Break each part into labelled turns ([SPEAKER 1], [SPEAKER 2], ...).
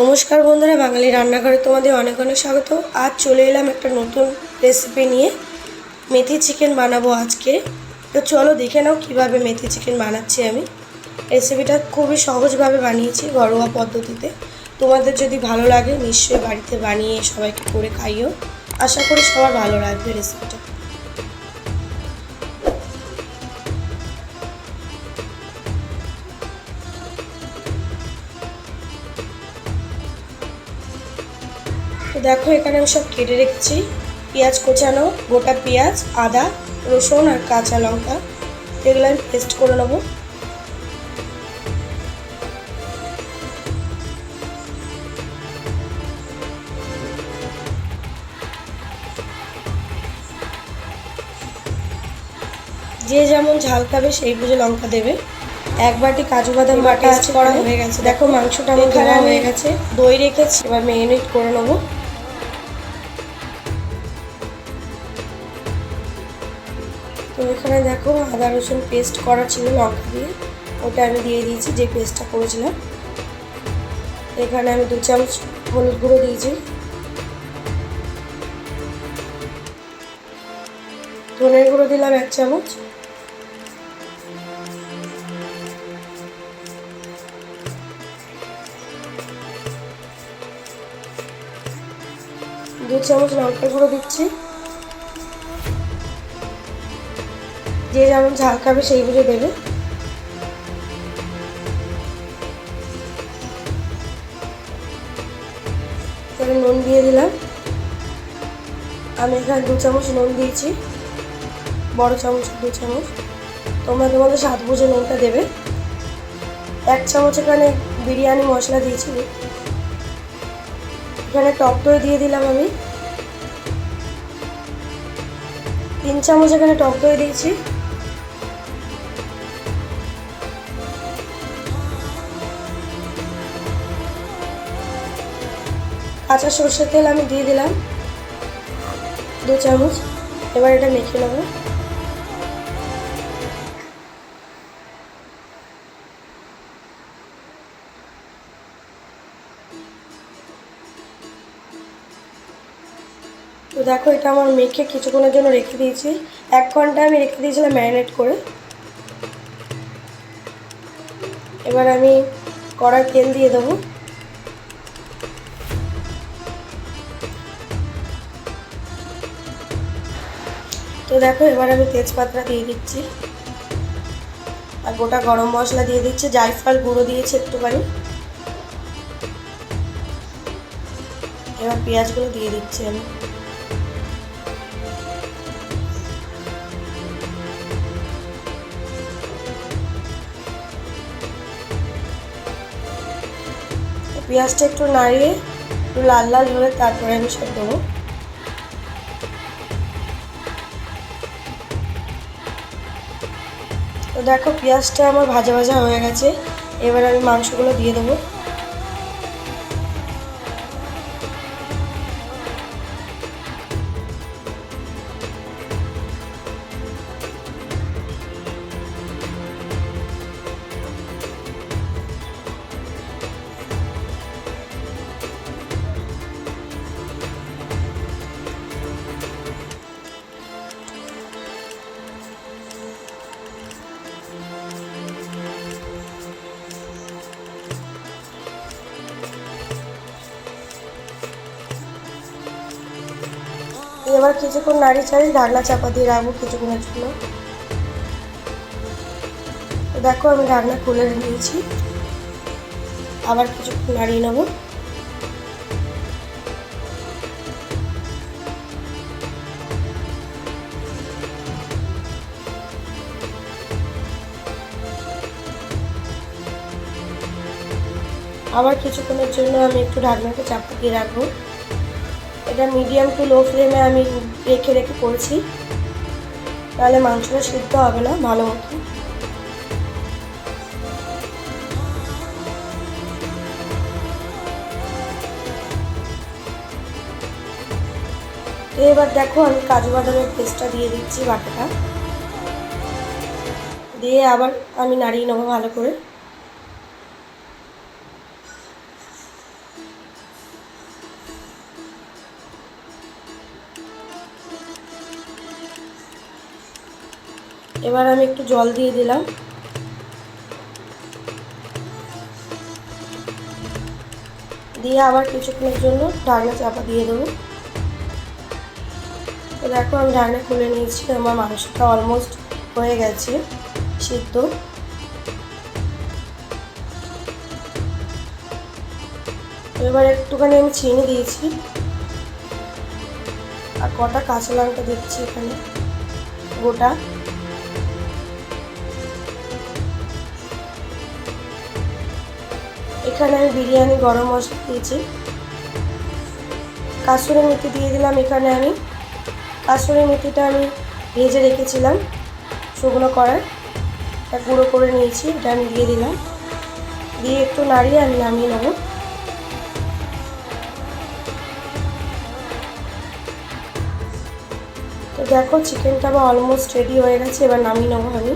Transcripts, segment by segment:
[SPEAKER 1] নমস্কার বন্ধুরা, বাঙালি রান্নাঘরে তোমাদের অনেক অনেক স্বাগত। আজ চলে এলাম একটা নতুন রেসিপি নিয়ে। মেথি চিকেন বানাবো আজকে। তো চলো দেখে নাও কীভাবে মেথি চিকেন বানাচ্ছি আমি। রেসিপিটা খুবই সহজভাবে বানিয়েছি ঘরোয়া পদ্ধতিতে। তোমাদের যদি ভালো লাগে, নিশ্চয়ই বাড়িতে বানিয়ে সবাইকে করে খাইও। আশা করি সবার ভালো লাগবে রেসিপিটা তো দেখো এখানে আমি সব কেটে রেখেছি। পেঁয়াজ কোচানো গোটা পেঁয়াজ আদা রসুন আর কাঁচা লঙ্কা। এগুলো আমি পেস্ট করে নেব। যে যেমন ঝাল খাবে সেই বুঝে লঙ্কা দেবে। এক বাটি কাজু বাদাম বাটা আছে করা হয়ে গেছে। দেখো মাংসটা আমার হয়ে গেছে। দই রেখেছি। এবার মেরিনেট করে নেব। তো এখানে দেখো আদা রসুন পেস্ট করা ছিল লঙ্কা দিয়ে। ওটা আমি দিয়ে দিয়েছি যে পেস্টটা করেছিলাম। এখানে আমি দু চামচ হলুদ গুঁড়ো দিয়েছি। ধনের গুঁড়ো দিলাম এক চামচ। দু চামচ লঙ্কা গুঁড়ো দিচ্ছি। যে যেমন ঝাল খাবে সেই বুঝে দেবে। এখানে নুন দিয়ে দিলাম। আমি এখানে দু চামচ নুন দিয়েছি। বড় চামচ, দু চামচ। তোমরা তোমাদের স্বাদ বুঝে নুনটা দেবে। এক চামচ এখানে বিরিয়ানি মশলা দিয়েছি। এখানে টক দই দিয়ে দিলাম আমি। তিন চামচ এখানে টক দই দিয়েছি। কাঁচা সর্ষের তেল আমি দিয়ে দিলাম। দু চামচ। এবার এটা মেখে নেব। তো দেখো, এটা আমার মেখে কিছুক্ষণের জন্য রেখে দিয়েছি। এক ঘণ্টা আমি রেখে দিয়েছিলাম ম্যারিনেট করে। এবার আমি কড়াই তেল দিয়ে দেবো। তো দেখো, এবার আমি তেজপাতা দিয়ে দিচ্ছি। আর গোটা গরম মশলা দিয়ে দিচ্ছি। জায়ফল গুঁড়ো দিয়েছি একটুখানি। এবার পেঁয়াজগুলো দিয়ে দিচ্ছি আমি। পেঁয়াজটা একটু নাড়িয়ে একটু লাল লাল হলে তারপরে আমি সব দেবো। তো দেখো পেঁয়াজটা আমার ভাজা ভাজা হয়ে গেছে। এবার আমি মাংসগুলো দিয়ে দেবো। এবার কিছুক্ষণ নাড়ি চাড়ি ঢাকনা চাপা দিয়ে রাখব কিছুক্ষণের জন্য। দেখো আমি ঢাকনা খুলে নিয়েছি। আবার কিছুক্ষণ নাড়িয়ে নেব। আবার কিছুক্ষণের জন্য আমি একটু ঢাকনাটা চাপা দিয়ে রাখব। এটা মিডিয়াম টু লো ফ্লেমে আমি রেখে রেখে করছি। তাহলে মাংসটা সিদ্ধ হবে না, ভালো মতো। এবার দেখো আমি কাজু বাদামের পেস্টটা দিয়ে দিচ্ছি বাটাটা। দিয়ে আবার আমি নাড়িয়ে নেব ভালো করে। এবার আমি একটু জল দিয়ে দিলাম। দিয়ে আবার কিছুক্ষণের জন্য ঢাকনা চাপা দিয়ে দেবো। দেখো আমি ঢাকনা খুলে নিয়েছি, আমার মাংসটা অলমোস্ট হয়ে গেছে সিদ্ধ। এবার একটুখানি আমি চিনি দিয়েছি। আর কটা কাঁচা লঙ্কা দিচ্ছি এখানে, গোটা। এখানে আমি বিরিয়ানি, গরম মশলা দিয়েছি। কাসুরি মেথি দিয়ে দিলাম এখানে আমি। কাসুরি মেথিটা আমি ভেজে রেখেছিলাম শুকনো করার। তা গুঁড়ো করে নিয়েছি, এটা আমি দিয়ে দিলাম। দিয়ে একটু নাড়িয়ে আমি নামিয়ে নেব। তো দেখো চিকেনটা আমার অলমোস্ট রেডি হয়ে গেছে, এবার নামিয়ে নেব আমি।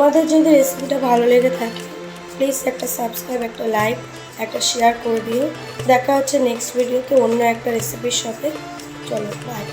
[SPEAKER 1] তোমাদের যদি রেসিপিটা ভালো লেগে থাকে প্লিজ একটা সাবস্ক্রাইব একটা লাইক একটা শেয়ার করে দিও। দেখা হচ্ছে নেক্সট ভিডিওতে অন্য একটা রেসিপির সাথে। চলো বাই